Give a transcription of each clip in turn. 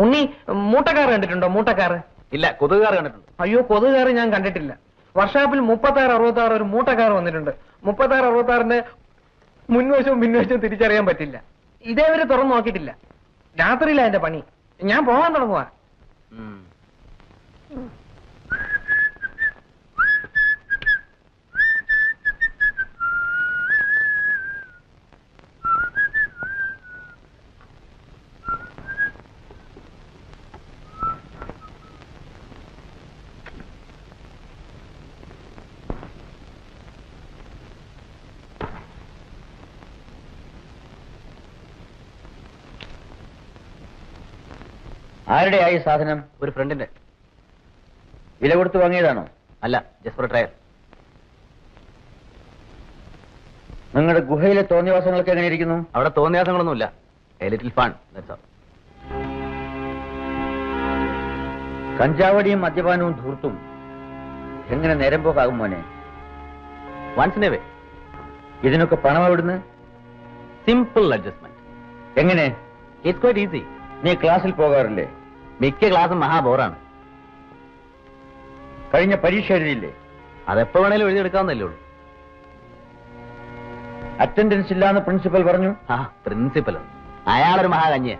മൂട്ടക്കാർ കണ്ടിട്ടുണ്ടോ? മൂട്ടക്കാർ? ഇല്ല കൊതുകുകാർ കണ്ടിട്ടുണ്ട്. അയ്യോ കൊതുകാർ ഞാൻ കണ്ടിട്ടില്ല. വർഷാപ്പിൽ മുപ്പത്തി ആറ് അറുപത്തി ആറ് ഒരു മൂട്ടക്കാർ വന്നിട്ടുണ്ട്. മുപ്പത്തി ആറ് അറുപത്തി ആറിന്റെ മുൻവശവും പിൻവശവും തിരിച്ചറിയാൻ പറ്റില്ല. ഇതേവരെ തുറന്നു നോക്കിയിട്ടില്ല. രാത്രിയില്ല എന്റെ പണി. ഞാൻ പോകാൻ തുടങ്ങുവാ. ഉം. ആയി സാധനം? ഒരു ഫ്രണ്ടിന്റെ വില കൊടുത്ത് വാങ്ങിയതാണോ? അല്ല ജസ്റ്റ് ട്രയർ ട്രയൽ നിങ്ങളുടെ ഗുഹയിലെ തോന്നിവാസങ്ങളൊക്കെ എങ്ങനെ ഇരിക്കുന്നു? അവിടെ തോന്നിയാസങ്ങളൊന്നുമില്ല എ ലിറ്റിൽ ഫൺ കഞ്ചാവടിയും മദ്യപാനവും ധൂർത്തും. എങ്ങനെ നേരം പോകാകും മോനെ? വൺസ് ഇൻ എ വേ ഇതിനൊക്കെ പണം എവിടുന്ന് സിമ്പിൾ അഡ്ജസ്റ്റ്മെന്റ് എങ്ങനെ? ഇറ്റ്സ് ക്വൈറ്റ് ഈസി നീ ക്ലാസ്സിൽ പോകാറില്ലേ? മിക്ക ക്ലാസ്സും മഹാബോറാണ് കഴിഞ്ഞ പരീക്ഷ എഴുതിയില്ലേ? അതെപ്പോ വേണേലും എഴുതിയെടുക്കാവുന്നല്ലേ ഉള്ളൂ. അറ്റൻഡൻസ് ഇല്ലാന്ന് പ്രിൻസിപ്പൽ പറഞ്ഞു? ആ പ്രിൻസിപ്പൽ അയാളൊരു മഹാകന്യ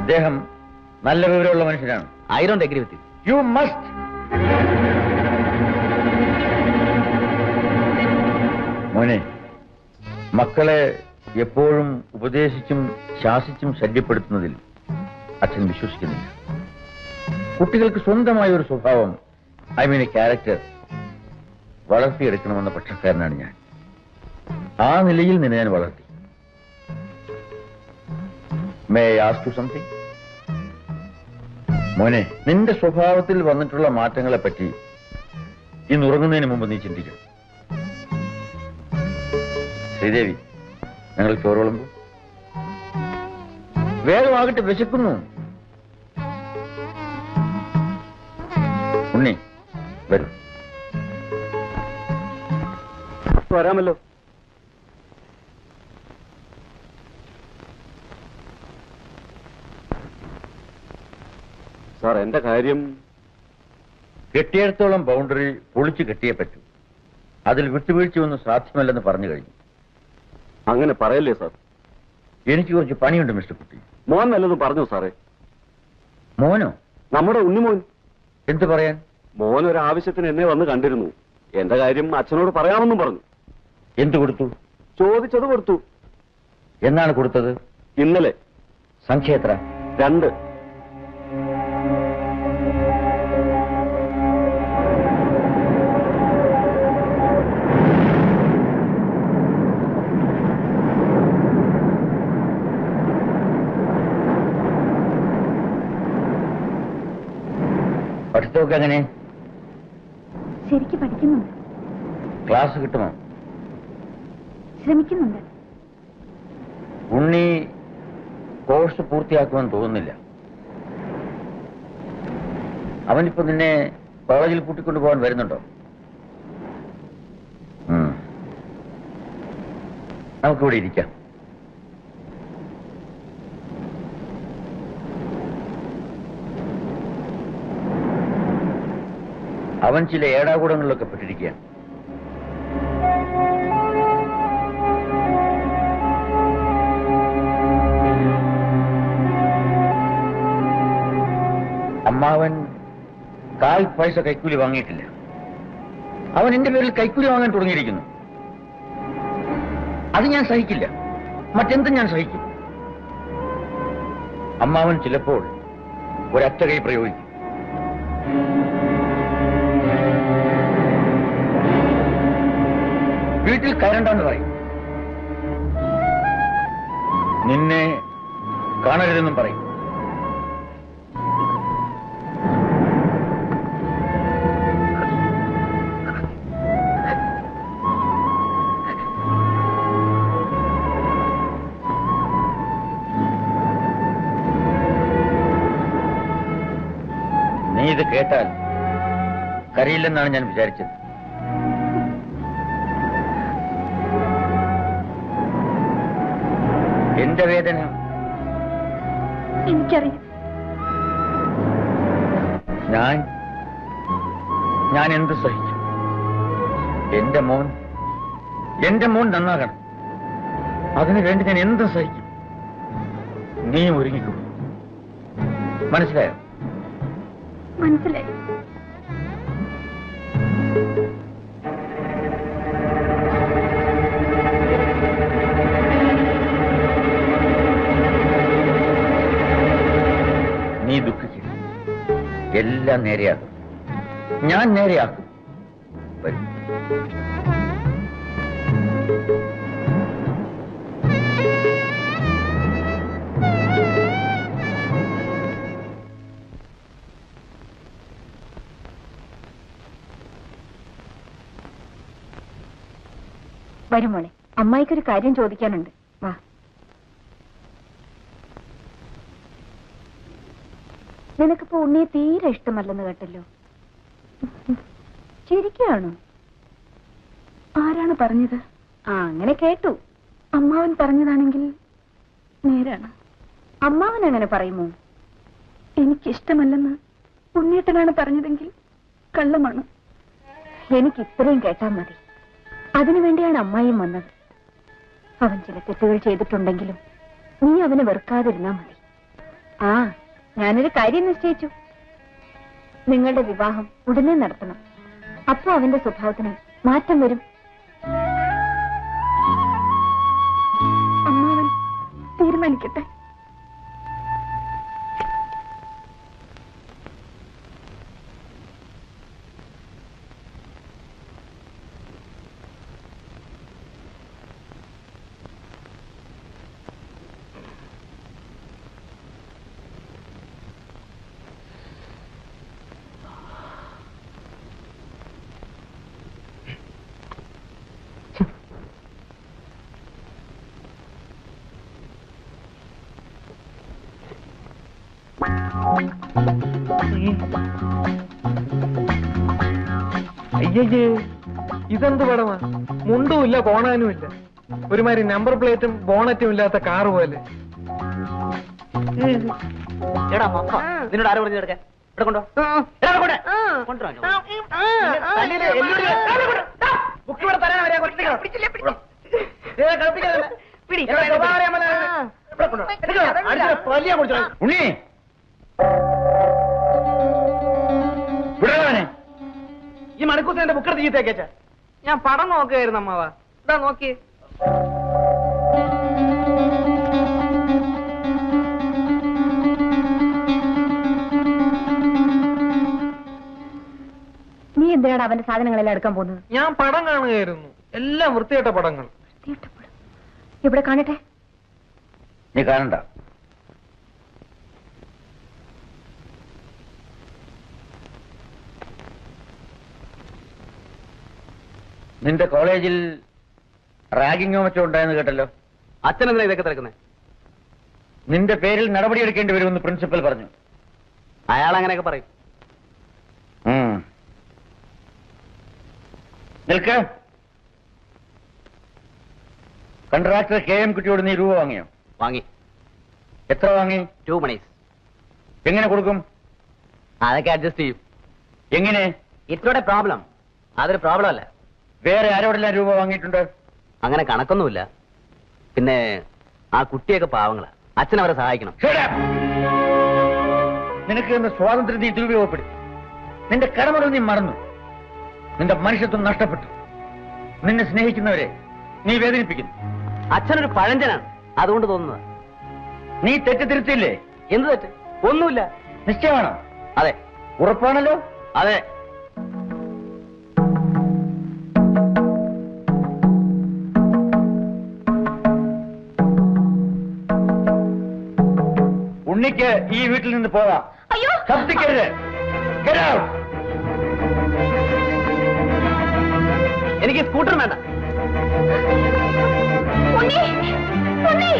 അദ്ദേഹം നല്ല വിവരമുള്ള മനുഷ്യനാണ്. I don't agree with you must മോനെ മക്കളെ എപ്പോഴും ഉപദേശിച്ചും ശാസിച്ചും ശല്യപ്പെടുത്തുന്നതിൽ അച്ഛൻ വിശ്വസിക്കുന്നില്ല. കുട്ടികൾക്ക് സ്വന്തമായ ഒരു സ്വഭാവം ഐ മീൻ എ ക്യാരക്ടർ വളർത്തിയെടുക്കണമെന്ന പക്ഷക്കാരനാണ് ഞാൻ. ആ നിലയിൽ നിന്നെ ഞാൻ വളർത്തി. മേ ആസ്തു സംതിങ് മോനെ നിന്റെ സ്വഭാവത്തിൽ വന്നിട്ടുള്ള മാറ്റങ്ങളെ പറ്റി ഇന്ന് ഉറങ്ങുന്നതിന് മുമ്പ് നീ ചിന്തിക്കണം. ശ്രീദേവി ഞങ്ങൾ ചോറ് വിളമ്പു. വേഗമാകട്ടെ വിശക്കുന്നു. വരൂ. വരാമല്ലോ. സാർ എന്റെ കാര്യം കെട്ടിയിടത്തോളം ബൗണ്ടറി പൊളിച്ചു കെട്ടിയേ പറ്റൂ. അതിൽ വിട്ടുവീഴ്ചയൊന്നും സാധ്യമല്ലെന്ന് പറഞ്ഞു കഴിഞ്ഞു. അങ്ങനെ പറയല്ലേ സാർ? എനിക്ക് കുറച്ച് പണിയുണ്ട് മിസ്റ്റർ കുട്ടി. മോൻ നല്ലതും പറഞ്ഞു സാറേ. മോനോ? നമ്മുടെ ഉണ്ണിമോൻ. എന്ത് പറയാൻ? മോൻ ഒരു ആവശ്യത്തിന് എന്നെ വന്ന് കണ്ടിരുന്നു. എന്റെ കാര്യം അച്ഛനോട് പറയാമെന്നും പറഞ്ഞു. എന്ത് കൊടുത്തു? ചോദിച്ചത് കൊടുത്തു. എന്നാണ് കൊടുത്തത്? ഇന്നലെ. സംഖ്യ എത്ര രണ്ട്. പഠിത്തമൊക്കെ എങ്ങനെ? ശരിക്ക് പഠിക്കുന്നുണ്ട്. ക്ലാസ് കിട്ടുമോ? ശ്രമിക്കുന്നുണ്ട്. ഉണ്ണി കോഴ്സ് പൂർത്തിയാക്കുമെന്ന് തോന്നുന്നില്ല. അവനിപ്പോ നിന്നെ കോളേജിൽ കൂട്ടിക്കൊണ്ടു പോകാൻ വരുന്നുണ്ടോ. നമുക്കിവിടെ ഇരിക്കാം. അവൻ ചില ഏടാകൂടങ്ങളിലൊക്കെ പെട്ടിരിക്കുകയാണ്. അമ്മാവൻ കാൽ പൈസ കൈക്കൂലി വാങ്ങിയിട്ടില്ല. അവൻ എന്റെ പേരിൽ കൈക്കൂലി വാങ്ങാൻ തുടങ്ങിയിരിക്കുന്നു. അത് ഞാൻ സഹിക്കില്ല. മറ്റെന്തും ഞാൻ സഹിക്കും. അമ്മാവൻ ചിലപ്പോൾ ഒരൊറ്റ കൈ പ്രയോഗിക്കും. വീട്ടിൽ കയറണ്ടെന്ന് പറയും. നിന്നെ കാണരുതെന്നും പറയും. നീ ഇത് കേട്ടാൽ കരയില്ലെന്നാണ് ഞാൻ വിചാരിച്ചത്. എന്റെ വേദന എനിക്കറിയാം. ഞാൻ ഞാൻ എന്ത് സഹിക്കും എന്റെ മോൻ എന്റെ മോൻ നന്നാകണം. അതിനു വേണ്ടി ഞാൻ എന്ത് സഹിക്കും? നീ ഒരുങ്ങിക്കോ. മനസ്സിലായോ? മനസ്സിലായി. എല്ലാം നേരെയാക്കും. ഞാൻ നേരെയാക്കും. വരൂ. മോളെ. അമ്മായിക്കൊരു കാര്യം ചോദിക്കാനുണ്ട്. വാ. നിനക്കിപ്പോ ഉണ്ണിയെ തീരെ ഇഷ്ടമല്ലെന്ന് കേട്ടല്ലോ? ശരിക്കാണോ? ആരാണ് പറഞ്ഞത്? ആ അങ്ങനെ കേട്ടു. അമ്മാവൻ പറഞ്ഞതാണെങ്കിൽ നേരാണ്. അമ്മാവൻ അങ്ങനെ പറയുമോ? എനിക്കിഷ്ടമല്ലെന്ന് ഉണ്ണിയേട്ടനാണ് പറഞ്ഞതെങ്കിൽ കള്ളമാണ്. എനിക്ക് ഇത്രയും കേട്ടാൽ മതി. അതിനുവേണ്ടിയാണ് അമ്മായിയും വന്നത്. അവൻ ചില തെറ്റുകൾ ചെയ്തിട്ടുണ്ടെങ്കിലും നീ അവനെ വെറുക്കാതിരുന്നാ മതി. ആ ഞാനൊരു കാര്യം നിശ്ചയിച്ചു. നിങ്ങളുടെ വിവാഹം ഉടനെ നടത്തണം. അപ്പോ അവന്റെ സ്വഭാവത്തിന് മാറ്റം വരും. അയ്യയ്യേ ഇതെന്ത് പടമാ? മുണ്ടും ഇല്ല കോണാനും ഇല്ല. ഒരുമാതിരി നമ്പർ പ്ലേറ്റും ബോണറ്റും ഇല്ലാത്ത കാറ് പോലെ. എടാ നിന്നോട് ആര് പറഞ്ഞു എടുക്കാൻ ഇവിടെ കൊണ്ടോ എടാ, ഇവിടെ കൊണ്ട്. ഉണ്ണി ഈ മണിക്കൂസിന്റെ ബുക്കെടുത്ത് ചീത്തേക്കേച്ച ഞാൻ പടം നോക്കുകയായിരുന്നു അമ്മാവ. ഇതാ നോക്കി. നീ എന്തിനാണ് അവന്റെ സാധനങ്ങളെല്ലാം എടുക്കാൻ പോകുന്നത്? ഞാൻ പടം കാണുകയായിരുന്നു. എല്ലാം വൃത്തികെട്ട പടങ്ങൾ. ഇവിടെ കാണട്ടെ? നീ കാണണ്ട. നിന്റെ കോളേജിൽ റാഗിംഗ് മറ്റോ ഉണ്ടായെന്ന് കേട്ടല്ലോ? അച്ഛനെന്തിനാ ഇതൊക്കെ തിരക്കുന്നത് നിന്റെ പേരിൽ നടപടിയെടുക്കേണ്ടി വരുമെന്ന് പ്രിൻസിപ്പൽ പറഞ്ഞു. അയാൾ അങ്ങനെയൊക്കെ പറയും. നിൽക്ക്. കൺട്രാക്ടർ കെ എം കുട്ടിയോട് നീ രൂപ വാങ്ങിയോ? വാങ്ങി. എത്ര വാങ്ങി? ടു മണീസ് എങ്ങനെ കൊടുക്കും? അതൊക്കെ അഡ്ജസ്റ്റ് ചെയ്യും. എങ്ങനെ? ഇത്രയുടെ പ്രോബ്ലം അതൊരു പ്രോബ്ലം അല്ല. വേറെ ആരോടെല്ലാം രൂപ വാങ്ങിയിട്ടുണ്ട്? അങ്ങനെ കണക്കൊന്നുമില്ല. പിന്നെ ആ കുട്ടിയൊക്കെ പാവങ്ങളാ. അച്ഛൻ അവരെ സഹായിക്കണം! നിനക്ക് ഇന്ന് സ്വാതന്ത്ര്യം നീ ദുരുപയോഗപ്പെടുത്തി. നിന്റെ കടമകൾ നീ മറന്നു. നിന്റെ മനുഷ്യത്വം നഷ്ടപ്പെട്ടു. നിന്നെ സ്നേഹിക്കുന്നവരെ നീ വേദനിപ്പിക്കുന്നു. അച്ഛനൊരു പഴഞ്ചനാണ്. അതുകൊണ്ട് തോന്നുന്നത്. നീ തെറ്റ് തിരുത്തില്ലേ എന്ത് തെറ്റ്? ഒന്നുമില്ല. നിശ്ചയമാണോ? അതെ. ഉറപ്പാണല്ലോ? അതെ. ഉണ്ണിക്ക് ഈ വീട്ടിൽ നിന്ന് പോകാം അയ്യോ ശബ്ദിക്കരുത് Get out! എനിക്ക് സ്കൂട്ടർ വേണ്ട. ഉണ്ണി ഉണ്ണി.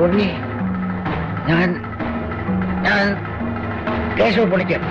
ഗോപി ഞാൻ ഞാൻ കേശവ് പണിക്കർ